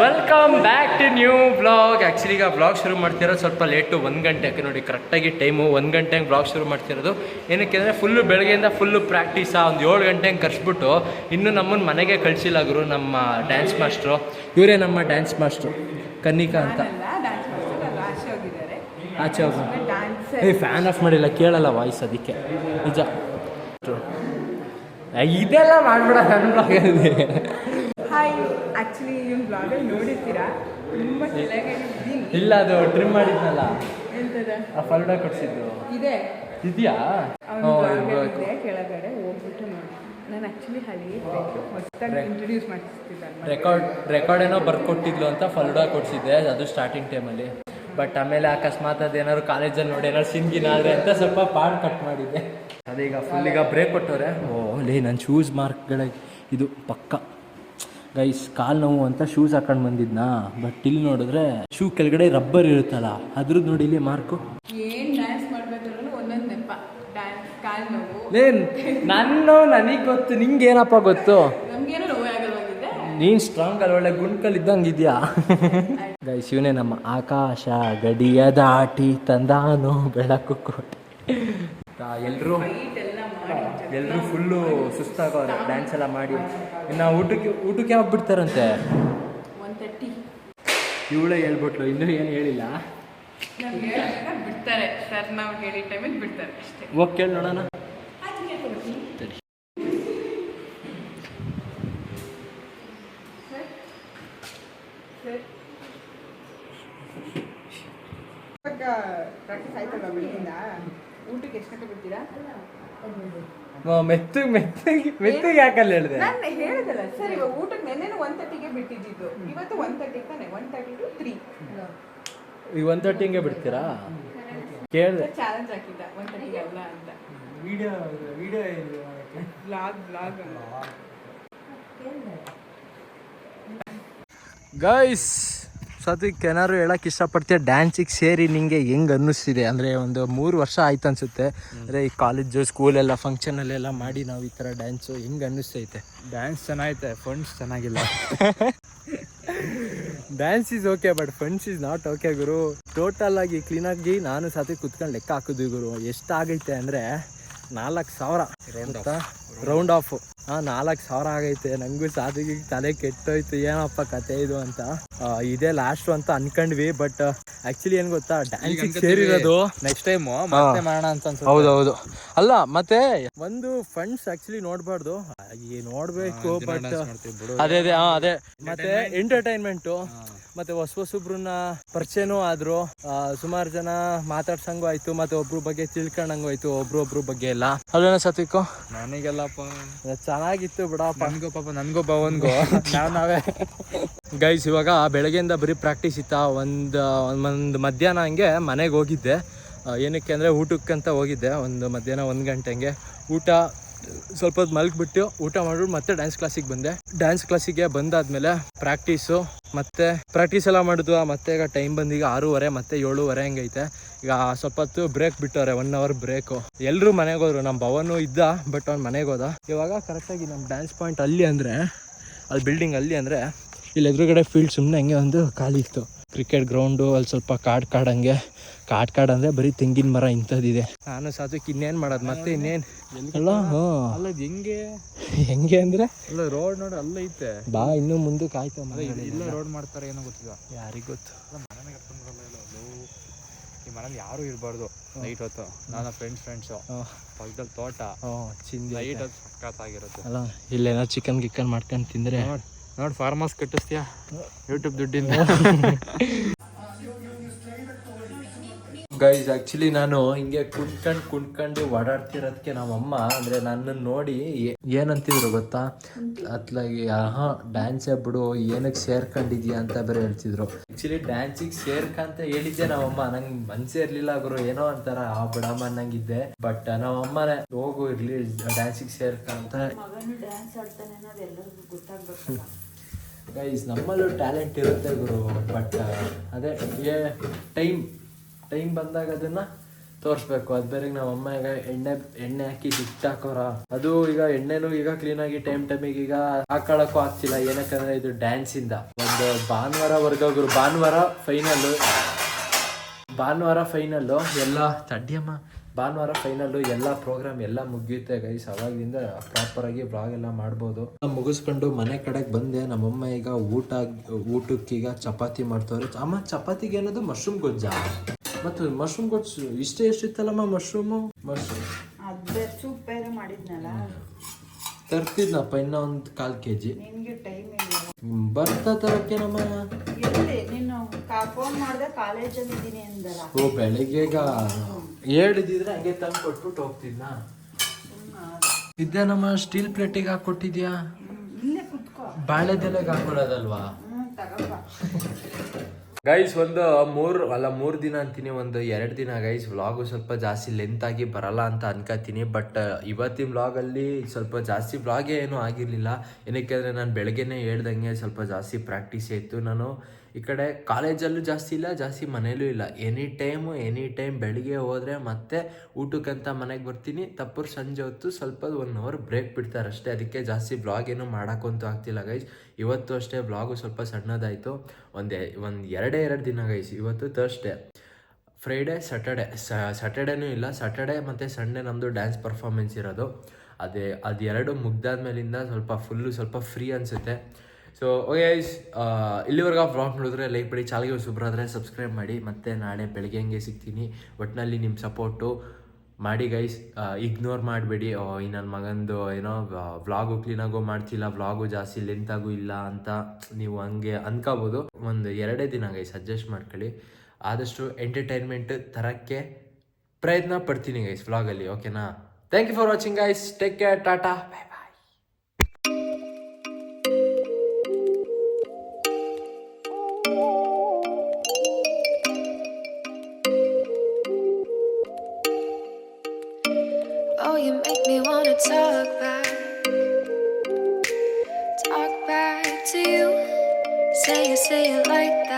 Welcome back to new vlog actually ಈಗ blog ಶುರು ಮಾಡ್ತಿರೋದು ಸ್ವಲ್ಪ ಲೇಟು ಒಂದು ಗಂಟೆ. ಯಾಕೆ ನೋಡಿ ಕರೆಕ್ಟಾಗಿ ಟೈಮು ಒಂದು ಗಂಟೆಗೆ ಬ್ಲಾಗ್ ಶುರು ಮಾಡ್ತಿರೋದು. ಏನಕ್ಕೆ ಅಂದರೆ ಫುಲ್ಲು ಬೆಳಗ್ಗೆಯಿಂದ ಫುಲ್ಲು ಪ್ರಾಕ್ಟೀಸಾ ಒಂದು ಏಳು ಗಂಟೆಗೆ ಕರ್ಸ್ಬಿಟ್ಟು ಇನ್ನೂ ನಮ್ಮನ್ನು ಮನೆಗೆ ಕಳಿಸಿಲ್ಲ ಗುರು ನಮ್ಮ ಡ್ಯಾನ್ಸ್ ಮಾಸ್ಟ್ರು ಇವರೇ ನಮ್ಮ ಡ್ಯಾನ್ಸ್ ಮಾಸ್ಟ್ರು ಕನ್ನಿಕಾ ಅಂತ. ಆಚೆ ಹೋಗ. ಏ ಫ್ಯಾನ್ ಆಫ್ ಮಾಡಿಲ್ಲ ಕೇಳಲ್ಲ ವಾಯ್ಸ್ ಅದಕ್ಕೆ. ನಿಜ. ಇದೆಲ್ಲ ಮಾಡ್ಬೇಡ ಫ್ಯಾನ್ ಬ್ಲಾಗಲ್ಲಿ ಹಾಯ್. ಆ್ಯಕ್ಚುಲಿ ನಿಮ್ಮ ಬ್ಲಾಗಲ್ಲಿ ನೋಡಿರ್ತೀರಾ? ತುಂಬ ಚೆನ್ನಾಗಿದ್ದೀನಿ ಇಲ್ಲ ಅದು ಟ್ರಿಮ್ ಮಾಡಿದ್ನಲ್ಲ. ಎಂತದ? ಆ ಫಲ್ಡ ಕೊಡ್ಸಿದ್ದು. ಇದೆ. ಇದೆಯಾ? ಕೆಳಗಡೆ ಹೋಗ್ಬಿಟ್ಟು ನೋಡಿ. ನಾನು ಆ್ಯಕ್ಚುಲಿ ಹಳಿ ಹೊಸದಾಗಿ ಇಂಟ್ರೊಡ್ಯೂಸ್ ಮಾಡಿಸ್ತಿದ್ದೆ ರೆಕಾರ್ಡ್ ರೆಕಾರ್ಡ್ ಏನೋ ಬರ್ಕೊಟ್ಟಿದ್ಲು ಅಂತ ಫಲ್ಡ ಕೊಡ್ಸಿದ್ದೆ ಅದು ಸ್ಟಾರ್ಟಿಂಗ್ ಟೈಮಲ್ಲಿ ಬಟ್ ಆಮೇಲೆ ಅಕಸ್ಮಾತ್ ಅದೇನಾದ್ರು ಕಾಲೇಜಲ್ಲಿ ನೋಡಿ ಏನಾದ್ರು ಸಿಂಗಿನ ಆದರೆ ಅಂತ ಸ್ವಲ್ಪ ಪಾಡ್ ಕಟ್ ಮಾಡಿದ್ದೆ. ಅದೀಗ ಫುಲ್ ಈಗ ಬ್ರೇಕ್ ಕೊಟ್ಟವ್ರೆ. ಓ ಲೇ ನನ್ನ ಶೂಸ್ ಮಾರ್ಕ್ಗಳಿಗೆ ಇದು ಪಕ್ಕ. ಗೈಸ್ ಕಾಲ್ ನೋವು ಅಂತ ಶೂಸ್ ಹಾಕೊಂಡು ಬಂದಿದ್ನಾ? ಬಟ್ ಇಲ್ಲಿ ನೋಡಿದ್ರೆ ಶೂ ಕೆಳಗಡೆ ರಬ್ಬರ್ ಇರುತ್ತಲ್ಲ ಅದ್ರದ್ದು ನೋಡಿ ಇಲ್ಲಿ ಮಾರ್ಕು ಏನ್ ಡ್ಯಾನ್ಸ್ ಮಾಡ್ಬೇಕಾದ್ರೂ ಒಂದೊಂದು ನೆಪ. ಡ್ಯಾನ್ಸ್ ಕಾಲು ನೋವು. ಏನ್ ನನ್ನ ನನಗೆ ಗೊತ್ತು ನಿಂಗೆ ಏನಪ್ಪ ಗೊತ್ತು? ನಮಗೇನೋ ನೀನ್ ಸ್ಟ್ರಾಂಗ್ ಅಲ್ಲ ಒಳ್ಳೆ ಗುಂಡ್ಕಲ್ ಇದ್ದಂಗೆ ಇದೆಯಾ ಗೈಸ್ ಇವನೇ ನಮ್ಮ ಆಕಾಶ ಗಡಿಯ ದಾಟಿ ತಂದಾನು ಬೆಳಕು ಕೋಟೆ. ಎಲ್ಲರೂ ಎಲ್ಲರೂ ಫುಲ್ಲು ಸುಸ್ತಾಗವ್ರೆ ಡ್ಯಾನ್ಸ್ ಎಲ್ಲ ಮಾಡಿ. ಇನ್ನು ಊಟಕ್ಕೆ ಊಟಕ್ಕೆ ಯಾವಾಗ ಬಿಡ್ತಾರಂತೆ? One thirty. ಇವಳೇ ಹೇಳ್ಬಿಟ್ಲು ಇನ್ನೂ ಏನು ಹೇಳಿಲ್ಲ. ಬಿಡ್ತಾರೆ. ಸರ್ ನಾವು ಹೇಳಿದ ಟೈಮಿಗೆ ಬಿಡ್ತಾರೆ ಅಷ್ಟೇ. ಹೋಗಿ ಕೇಳಿ ನೋಡೋಣ. ಪ್ರಾಕ್ಟೀಸ್ ಆಯ್ತಲ್ಲ ಬೆಳಗಿಂದ ಊಟಕ್ಕೆ ಎಷ್ಟು ಗಂಟೆ ಬಿಡ್ತೀರಾ? ಮೆತ್ತಗೆ ಮೆತ್ತಗೆ ಮೆತ್ತಗೆ ಯಾಕಲ್ಲ ಹೇಳಿದೆ? ನಾನು ಹೇಳಿದಲ್ಲ ಸರ್ ಇವಾಗ ಊಟಕ್ಕೆ ನೆನ್ನೆನು ಒನ್ ತರ್ಟಿಗೆ ಬಿಟ್ಟಿದ್ದು ಇವತ್ತು ಒನ್ ತರ್ಟಿ ತಾನೆ? ಒನ್ ತರ್ಟಿ ಟು ತ್ರೀ ಈಗ ಒನ್ ತರ್ಟಿಂಗೆ ಬಿಡ್ತೀರಾ? ಕೇಳಿದೆ. ಚಾಲೆಂಜ್ ಹಾಕಿದ್ದ ಒನ್ ತರ್ಟಿಗೆ ಅಲ್ಲ ಅಂತ. Video video vlog vlog guys ಸದ್ಯಕ್ಕೆ ಏನಾದ್ರು ಹೇಳಕ್ ಇಷ್ಟಪಡ್ತೀಯ? ಡ್ಯಾನ್ಸಿಗೆ ಸೇರಿ ನಿಂಗೆ ಹೆಂಗ್ ಅನ್ನಿಸ್ತಿದೆ? ಅಂದ್ರೆ ಒಂದು ಮೂರು ವರ್ಷ ಆಯ್ತು ಅನ್ಸುತ್ತೆ. ಅಂದ್ರೆ ಈ ಕಾಲೇಜು ಸ್ಕೂಲೆಲ್ಲ ಫಂಕ್ಷನಲ್ಲೆಲ್ಲ ಮಾಡಿ ನಾವು ಈ ಥರ ಡ್ಯಾನ್ಸು ಹೆಂಗ್ ಅನ್ನಿಸ್ತೈತೆ? ಡ್ಯಾನ್ಸ್ ಚೆನ್ನಾಗೈತೆ ಫಂಡ್ಸ್ ಚೆನ್ನಾಗಿಲ್ಲ. Dance is okay but funds is not okay Guru. Total ಆಗಿ ಕ್ಲೀನಾಗಿ ನಾನು ಸತಿ ಕುತ್ಕೊಂಡು ಲೆಕ್ಕ ಹಾಕಿದ್ವಿ ಗುರು. ಎಷ್ಟಾಗೈತೆ ಅಂದರೆ ನಾಲ್ಕು ಸಾವಿರ. ರೌಂಡ್ ಆಫ್ ಹಾಂ ನಾಲ್ಕು ಸಾವಿರ ಆಗೈತೆ. ನಂಗೂ ಸಾಧಿಗೆ ತಲೆ ಕೆಟ್ಟೋಯ್ತು. ಏನಪ್ಪ ಕತೆ ಇದು ಅಂತ. ಇದೇ ಲಾಸ್ಟ್ ಅಂತ ಅನ್ಕೊಂಡ್ವಿ ಬಟ್ ಆಕ್ಚುಲಿ ಏನ್ ಗೊತ್ತಾ? ಡ್ಯಾನ್ಸ್ ಸೇರಿರೋದು ನೆಕ್ಸ್ಟ್ ಟೈಮ್ ಮತ್ತೆ ಮಾಡೋಣ ಅಂತ ಹೌದು ಹೌದು ಅಲ್ಲ ಮತ್ತೆ? ಒಂದು ಫಂಡ್ಸ್ ಆಕ್ಚುಲಿ ನೋಡ್ಬಾರ್ದು. ನೋಡ್ಬೇಕು ಬಟ್ ಅದೇ ಅದೇ ಹಾ ಅದೇ. ಮತ್ತೆ ಎಂಟರ್ಟೈನ್ಮೆಂಟು ಮತ್ತೆ ಹೊಸ ಹೊಸೊಬ್ರನ್ನ ಪರಿಚಯನೂ ಆದ್ರು. ಸುಮಾರು ಜನ ಮಾತಾಡ್ಸಂಗು ಆಯ್ತು ಮತ್ತೆ ಒಬ್ರು ಬಗ್ಗೆ ತಿಳ್ಕೊಂಡಂಗೂ ಆಯ್ತು ಒಬ್ರು ಒಬ್ರು ಬಗ್ಗೆ ಎಲ್ಲ. ಅಲ್ಲೇನ ಸತ್ವಿಕು ನನಗೆಲ್ಲಪ್ಪ. ಚೆನ್ನಾಗಿತ್ತು ಬಿಡಪ್ಪ. ನನ್ಗೋ ಪಾಪ ನನ್ಗೋ ಭವನ್ಗೋ. ನಾವ್ ನಾವೇ. ಗೈಸ್ ಇವಾಗ ಬೆಳಗ್ಗೆಯಿಂದ ಬರೀ ಪ್ರಾಕ್ಟೀಸ್ ಇತ್ತಾ. ಒಂದು ಒಂದು ಮಧ್ಯಾಹ್ನ ಹಂಗೆ ಮನೆಗೆ ಹೋಗಿದ್ದೆ. ಏನಕ್ಕೆ ಅಂದರೆ ಊಟಕ್ಕಂತ ಹೋಗಿದ್ದೆ. ಒಂದು ಮಧ್ಯಾಹ್ನ ಒಂದು ಗಂಟೆ ಹಂಗೆ. ಊಟ ಸ್ವಲ್ಪ ಹೊತ್ತು ಮಲ್ಗಿಬಿಟ್ಟು ಊಟ ಮಾಡ್ಬಿಟ್ಟು ಮತ್ತೆ ಡ್ಯಾನ್ಸ್ ಕ್ಲಾಸಿಗೆ ಬಂದೆ. ಡ್ಯಾನ್ಸ್ ಕ್ಲಾಸಿಗೆ ಬಂದಾದ್ಮೇಲೆ ಪ್ರಾಕ್ಟೀಸು ಮತ್ತೆ ಪ್ರಾಕ್ಟೀಸ್ ಎಲ್ಲ ಮಾಡಿದ್ವು ಮತ್ತೆ ಈಗ ಟೈಮ್ ಬಂದೀಗ ಆರೂವರೆ, ಮತ್ತೆ ಏಳುವರೆ ಹಂಗೈತೆ. ಈಗ ಸ್ವಲ್ಪ ಹೊತ್ತು ಬ್ರೇಕ್ ಬಿಟ್ಟವ್ರೆ ಒನ್ ಅವರ್ ಬ್ರೇಕು ಎಲ್ಲರೂ ಮನೆಗೆ ಹೋದ್ರು ನಮ್ಮ ಭವನು ಇದ್ದ ಬಟ್ ಅವ್ನು ಮನೆಗೆ ಹೋದ. ಇವಾಗ ಕರೆಕ್ಟಾಗಿ ನಮ್ಮ ಡ್ಯಾನ್ಸ್ ಪಾಯಿಂಟ್ ಅಲ್ಲಿ ಅಂದರೆ, ಅಲ್ಲಿ ಬಿಲ್ಡಿಂಗ್ ಅಲ್ಲಿ ಅಂದರೆ, ಇಲ್ಲಿ ಎದುರುಗಡೆ ಫೀಲ್ಡ್ ಸುಮ್ಮನೆ ಹಂಗೆ ಒಂದು ಖಾಲಿ ಇತ್ತು. ಕ್ರಿಕೆಟ್ ಗ್ರೌಂಡು ಅಲ್ಲಿ ಸ್ವಲ್ಪ ಕಾಡ್ ಕಾಡಂಗೆ ಹಂಗೆ ಕಾಡ್ ಕಾಡ್ ಅಂದ್ರೆ ಬರೀ ತೆಂಗಿನ ಮರ ಇಂಥದ್ದಿದೆ. ನಾನು ಸಾಧಕ್ಕೆ ಇನ್ನೇನ್ ಮಾಡೋದು ಮತ್ತೆ ಇನ್ನೇನ್? ಅಲ್ಲ ಹ್ಞೂ. ಅಲ್ಲ ಹೆಂಗೆ? ಹೆಂಗೆ ಅಂದ್ರೆ? ಅಲ್ಲ ರೋಡ್ ನೋಡಿ ಅಲ್ಲ ಐತೆ. ಬಾ ಇನ್ನು ಮುಂದೆ ಆಯ್ತು ಇಲ್ಲ- ಇಲ್ಲ ರೋಡ್ ಮಾಡ್ತಾರೆ ಏನೋ ಗೊತ್ತಿಲ್ಲ. ಯಾರಿಗೆ ಗೊತ್ತು? ಮನೆಗೆ ಅದು ಈ ಮನೇಲಿ ಯಾರು ಇರಬಾರ್ದು ನೈಟ್ ಹೊತ್ತು. ನಾನು ಫ್ರೆಂಡ್ಸ್ ಫ್ರೆಂಡ್ಸು ಪಕ್ಕದಲ್ಲಿ ತೋಟ. ಚಿಂದಿ ನೈಟ್ ಐತೆ. ಹೊತ್ತು ಸಖತ್ತಾಗಿರುತ್ತೆ ಅಲ್ಲ ಇಲ್ಲೇನೋ ಚಿಕನ್ ಗಿಕ್ಕನ್ ಮಾಡ್ಕೊಂಡು ತಿಂದರೆ? ನೋಡ್ ಫಾರ್ಮರ್ಸ್ ಫಾರ್ಮ್ ಹೌಸ್ ಕಟ್ಟಿಸ್ತೀಯಾ? ಯೂಟ್ಯೂಬ್ ದುಡ್ಡಿಂದ. ಗೈಸ್ ಆಕ್ಚುಲಿ ನಾನು ಹಿಂಗೆ ಕುಣ್ಕೊಂಡು ಕುಣ್ಕೊಂಡು ಓಡಾಡ್ತಿರೋದಕ್ಕೆ ನಮ್ಮಮ್ಮ ಅಂದರೆ ನನ್ನನ್ನು ನೋಡಿ ಏನಂತಿದ್ರು ಗೊತ್ತಾ? ಅತ್ಲಾಗಿ ಆಹಾ ಡ್ಯಾನ್ಸೇ ಬಿಡು ಏನಕ್ಕೆ ಸೇರ್ಕೊಂಡಿದ್ಯಾ? ಅಂತ ಬೇರೆ ಹೇಳ್ತಿದ್ರು. ಆ್ಯಕ್ಚುಲಿ ಡ್ಯಾನ್ಸಿಗೆ ಸೇರ್ಕಂತ ಹೇಳಿದ್ದೆ ನಮ್ಮಮ್ಮ. ನಂಗೆ ಮನ್ಸೇ ಇರಲಿಲ್ಲ ಗುರು ಏನೋ ಅಂತಾರ ಆ ಬಿಡಮ್ಮ ಅನ್ನಂಗಿದ್ದೆ ಬಟ್ ನಮ್ಮಮ್ಮನೇ ಹೋಗು ಇರ್ಲಿ ಡ್ಯಾನ್ಸಿಗೆ ಸೇರ್ಕ ಅಂತ. ಗೈಸ್ ನಮ್ಮಲ್ಲೂ ಟ್ಯಾಲೆಂಟ್ ಇರುತ್ತೆ ಗುರು ಬಟ್ ಅದೇ, ಏ ಟೈಮ್ ಟೈಮ್ ಬಂದಾಗ ಅದನ್ನು ತೋರಿಸ್ಬೇಕು. ಅದು ಬೇರೆ ನಮ್ಮ ಅಮ್ಮ ಈಗ ಎಣ್ಣೆ ಎಣ್ಣೆ ಹಾಕಿ ಹಾಕೋರ? ಅದು ಈಗ ಎಣ್ಣೆನೂ ಈಗ ಕ್ಲೀನಾಗಿ ಟೈಮ್ ಟೈಮಿಗೆ ಈಗ ಹಾಕೊಳಕ್ಕೂ ಆಗ್ತಿಲ್ಲ. ಏನಕ್ಕಂದ್ರೆ ಇದು ಡ್ಯಾನ್ಸಿಂದ ಒಂದು ಭಾನುವಾರ ಗುರು, ಭಾನುವಾರ ಫೈನಲ್ಲು ಭಾನುವಾರ ಫೈನಲ್ಲು ಎಲ್ಲ ತಡ್ಡಿಯಮ್ಮ ಭಾನುವಾರ ಫೈನಲ್ಲು ಎಲ್ಲ ಪ್ರೋಗ್ರಾಮ್ ಎಲ್ಲ ಮುಗಿಯುತ್ತೆ ಗೈಸ್ ಅವಾಗಿಂದ ಪ್ರಾಪರ್ ಆಗಿ ಬ್ಲಾಗ್ ಎಲ್ಲ ಮಾಡ್ಬೋದು. ಮುಗಿಸ್ಕೊಂಡು ಮನೆ ಕಡೆಗೆ ಬಂದೆ. ನಮ್ಮಮ್ಮ ಈಗ ಊಟ ಊಟಕ್ಕೆ ಈಗ ಚಪಾತಿ ಮಾಡ್ತವ್ರೆ. ಅಮ್ಮ ಚಪಾತಿಗೆ ಏನದು ಮಶ್ರೂಮ್ ಗೊಜ್ಜ? ಮತ್ತು ಮಶ್ರೂಮ್ ಗೊಜ್ಜು ಇಷ್ಟೇ ಎಷ್ಟಿತ್ತಲ್ಲಮ್ಮ ಮಶ್ರೂಮು ಮಶ್ರೂಮ್ ಮಾಡಿದ್ನಲ್ಲ? ತರ್ತಿದ್ನಪ್ಪ ಇನ್ನ ಒಂದು ಕಾಲು ಕೆ ಜಿ ಟೈಮ್ ಬರ್ತಾ ಎಲ್ಲಿ ನೀನು ಫೋನ್ ಮಾಡ್ದೆ ಕಾಲೇಜಲ್ಲಿ ಇದ್ದೀನಿ ಅಂದಲ್ಲ. ಓ ಬೆಳಿಗ್ಗೆ ಈಗ ಹೇಳಿದ್ರೆ ಹಂಗೆ ತಂದು ಕೊಟ್ಬಿಟ್ಟು ಹೋಗ್ತಿದ್ನ? ಇದೇನಮ್ಮ ಸ್ಟೀಲ್ ಪ್ಲೇಟಿಗೆ ಕುತ್ಕೋ. ಬಾಳೆದೆಲೆಗೆ ಹಾಕೊಳ್ಳೋದಲ್ವಾ ಗೈಸ್ ಒಂದು ಮೂರು ಅಲ್ಲ, ಮೂರು ದಿನ ಅಂತೀನಿ, ಒಂದು ಎರಡು ದಿನ ಗೈಸ್ ವ್ಲಾಗು ಸ್ವಲ್ಪ ಜಾಸ್ತಿ ಲೆಂತ್ ಆಗಿ ಬರಲ್ಲ ಅಂತ ಅನ್ಕೋತೀನಿ ಬಟ್ ಇವತ್ತಿನ ವ್ಲಾಗಲ್ಲಿ ಸ್ವಲ್ಪ ಜಾಸ್ತಿ ವ್ಲಾಗೇ ಏನೂ ಆಗಿರಲಿಲ್ಲ. ಏನಕ್ಕೆ ಅಂದರೆ ನಾನು ಬೆಳಗ್ಗೆನೇ ಹೇಳ್ದಂಗೆ ಸ್ವಲ್ಪ ಜಾಸ್ತಿ ಪ್ರಾಕ್ಟೀಸ್ ಇತ್ತು ನಾನು ಈ ಕಡೆ ಕಾಲೇಜಲ್ಲೂ ಜಾಸ್ತಿ ಇಲ್ಲ, ಜಾಸ್ತಿ ಮನೇಲೂ ಇಲ್ಲ. ಎನಿ ಟೈಮು ಎನಿ ಟೈಮ್ ಬೆಳಿಗ್ಗೆ ಹೋದರೆ ಮತ್ತೆ ಊಟಕ್ಕಂತ ಮನೆಗೆ ಬರ್ತೀನಿ. ತಪ್ಪರು ಸಂಜೆ ಹೊತ್ತು ಸ್ವಲ್ಪ ಒನ್ ಅವರ್ ಬ್ರೇಕ್ ಬಿಡ್ತಾರೆ ಅಷ್ಟೇ ಅದಕ್ಕೆ ಜಾಸ್ತಿ ಬ್ಲಾಗ್ ಏನು ಮಾಡೋಕ್ಕಂತೂ ಆಗ್ತಿಲ್ಲ ಗೈಸ್ ಇವತ್ತು ಅಷ್ಟೇ ಬ್ಲಾಗು ಸ್ವಲ್ಪ ಸಣ್ಣದಾಯಿತು. ಒಂದೇ ಒಂದು ಎರಡೇ, ಎರಡು ದಿನ ಗೈಸ್ ಇವತ್ತು ತರ್ಸ್ಡೇ ಫ್ರೈಡೇ ಸ್ಯಾಟರ್ಡೆ ಸ್ಯಾಟರ್ಡೇನೂ ಇಲ್ಲ. ಸ್ಯಾಟರ್ಡೆ ಮತ್ತು ಸಂಡೇ ನಮ್ಮದು ಡ್ಯಾನ್ಸ್ ಪರ್ಫಾರ್ಮೆನ್ಸ್ ಇರೋದು. ಅದೇ ಅದೆರಡು ಮುಗ್ದಾದ ಮುಗ್ದಾದ್ಮೇಲಿಂದ ಸ್ವಲ್ಪ ಫುಲ್ಲು ಸ್ವಲ್ಪ ಫ್ರೀ ಅನಿಸುತ್ತೆ. ಸೊ ಓಯೈಸ್ ಇಲ್ಲಿವರೆಗೆ ವ್ಲಾಗ್ ನೋಡಿದ್ರೆ ಲೈಕ್ ಮಾಡಿ ಚಾಲಿಗೆ ಸುಬ್ರಾದ್ರೆ ಸಬ್ಸ್ಕ್ರೈಬ್ ಮಾಡಿ, ಮತ್ತೆ ನಾಳೆ ಬೆಳಗ್ಗೆ ಹಂಗೆ ಸಿಗ್ತೀನಿ. ಒಟ್ಟಿನಲ್ಲಿ ನಿಮ್ಮ ಸಪೋರ್ಟು ಮಾಡಿ ಗೈಸ್ ಇಗ್ನೋರ್ ಮಾಡಬೇಡಿ. ಈ ನನ್ನ ಮಗಂದು, ಏನೋ ವ್ಲಾಗು ಕ್ಲೀನಾಗೂ ಮಾಡ್ತಿಲ್ಲ ವ್ಲಾಗು ಜಾಸ್ತಿ ಲೆಂತಾಗೂ ಇಲ್ಲ ಅಂತ ನೀವು ಹಂಗೆ ಅನ್ಕೋಬೋದು. ಒಂದು ಎರಡೇ ದಿನ ಗೈಸ್ ಅಡ್ಜಸ್ಟ್ ಮಾಡ್ಕೊಳ್ಳಿ. ಆದಷ್ಟು ಎಂಟರ್ಟೈನ್ಮೆಂಟ್ ತರೋಕ್ಕೆ ಪ್ರಯತ್ನ ಪಡ್ತೀನಿ ಗೈಸ್ ವ್ಲಾಗಲ್ಲಿ ಓಕೆನಾ thank you for watching guys take care tata. You make me wanna talk back,